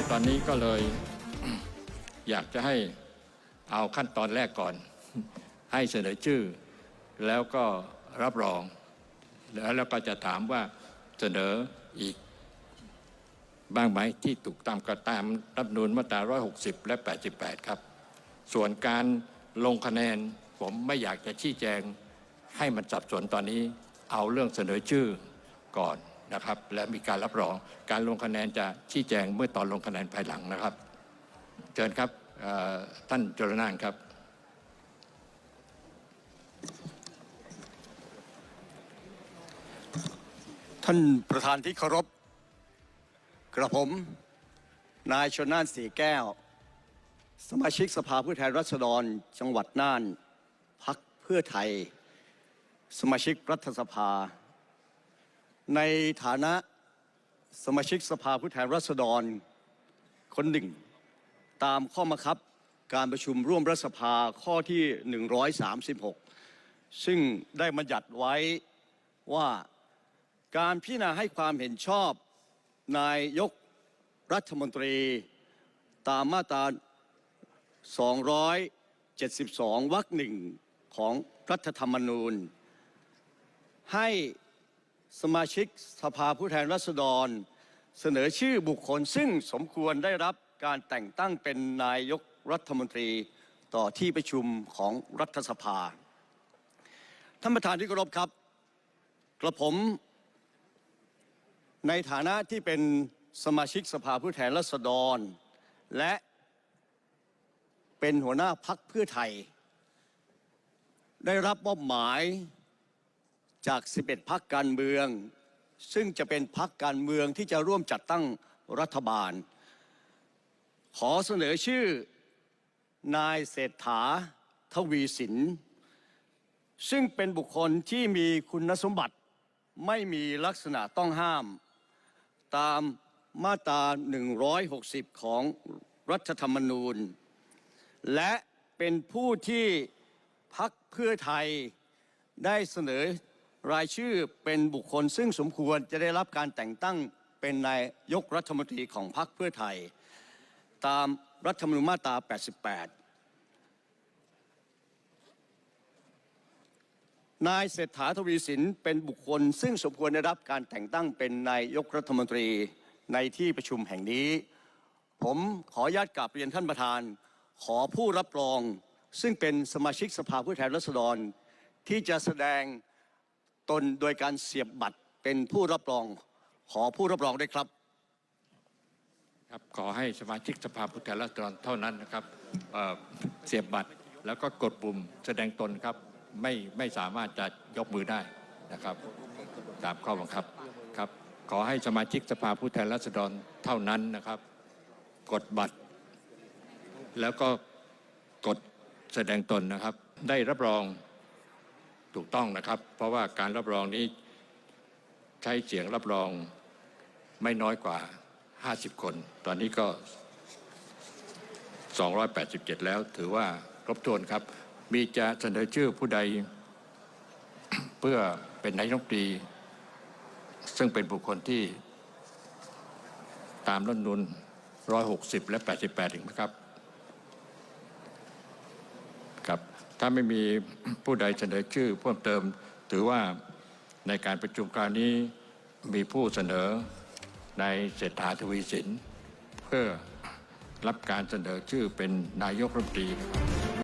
นี้ก็เลยอยากจะให้เอาขั้นตอนแรกก่อน ให้เสนอชื่อ แล้วก็รับรอง แล้วแล้วก็จะถามว่าเสนออีกบ้างไหมที่ถูกตามกระตามรัฐนูลมาตรา 160 และ 88 ครับ ส่วนการลงคะแนนผมไม่อยากจะชี้แจงให้มันสับสนตอนนี้ เอาเรื่องเสนอชื่อก่อน นะครับ และมีการรับรองการลงคะแนนจะชี้แจงเมื่อตอนลงคะแนนภายหลังนะครับเชิญครับท่านจรนานครับ ท่านประธานที่เคารพกระผมนายชนน่านสีแก้ว สมาชิกสภาผู้แทนราษฎรจังหวัดน่านพักเพื่อไทย สมาชิกรัฐสภา ในฐานะสมาชิกสภาผู้แทนราษฎรคนหนึ่ง ตามข้อบังคับการประชุมร่วมรัฐสภาข้อที่ 136 ซึ่งได้บัญญัติไว้ว่าการพิจารณาให้ความเห็นชอบนายกรัฐมนตรีตามมาตรา 272 วรรคหนึ่งของรัฐธรรมนูญ ให้ สมาชิกสภาผู้แทนราษฎร เสนอชื่อบุคคลซึ่งสมควรได้รับการแต่งตั้งเป็นนายกรัฐมนตรีต่อที่ประชุมของรัฐสภา ท่านประธานที่เคารพครับ กระผมในฐานะที่เป็นสมาชิกสภาผู้แทนราษฎร และเป็นหัวหน้าพักเพื่อไทย ได้รับมอบหมาย จาก 11 พักการเมือง ซึ่งจะเป็นพักการเมืองที่จะร่วมจัดตั้งรัฐบาล ขอเสนอชื่อนายเศรษฐาทวีสิน ซึ่งเป็นบุคคลที่มีคุณสมบัติไม่มีลักษณะต้องห้าม ตามมาตรา 160 ของรัฐธรรมนูญ และเป็นผู้ที่พักเพื่อไทยได้เสนอ รายชื่อเป็นบุคคลซึ่งสมควรจะได้รับการแต่งตั้งเป็นนายยกรัฐมนตรีของพรรคเพื่อไทย ตามรัฐธรรมนูญมาตรา 88 นายเศรษฐาทวีสินเป็นบุคคล ซึ่งสมควรได้รับการแต่งตั้งเป็นนายยกรัฐมนตรีในที่ประชุมแห่งนี้ ผมขออนุญาตกราบเรียนท่านประธาน ขอผู้รับรอง ซึ่งเป็นสมาชิกสภาผู้แทนราษฎร ที่จะแสดง ตนโดยการเสียบบัตรเป็นผู้รับรองขอผู้รับรองด้วยครับ ครับขอให้สมาชิกสภาผู้แทนราษฎรเท่านั้นนะครับเอ่อเสียบบัตรแล้วก็กดปุ่มแสดงตนครับไม่ไม่สามารถจะยกมือได้นะครับตามข้อบังคับครับขอให้สมาชิกสภาผู้แทนราษฎรเท่านั้นนะครับ กดบัตร แล้วก็กดแสดงตนนะครับ ได้รับรอง ถูกต้องนะครับ เพราะว่าการรับรองนี้ใช้เสียงรับรองไม่น้อยกว่า 50 คน ตอนนี้ก็ 287 แล้วถือว่าครบถ้วนครับ มีจะเสนอชื่อผู้ใด เพื่อเป็นนายกตรีซึ่งเป็นบุคคลที่ตามรัฐธรรมนูล160 และ 88ถึงไหมครับ ครับถ้าไม่มีผู้ใดเสนอชื่อเพิ่มเติมถือว่าในการประชุมคราวนี้มีผู้เสนอในเศรษฐาทวีสิน เพื่อรับการเสนอชื่อเป็นนายกรัฐมนตรีนะครับ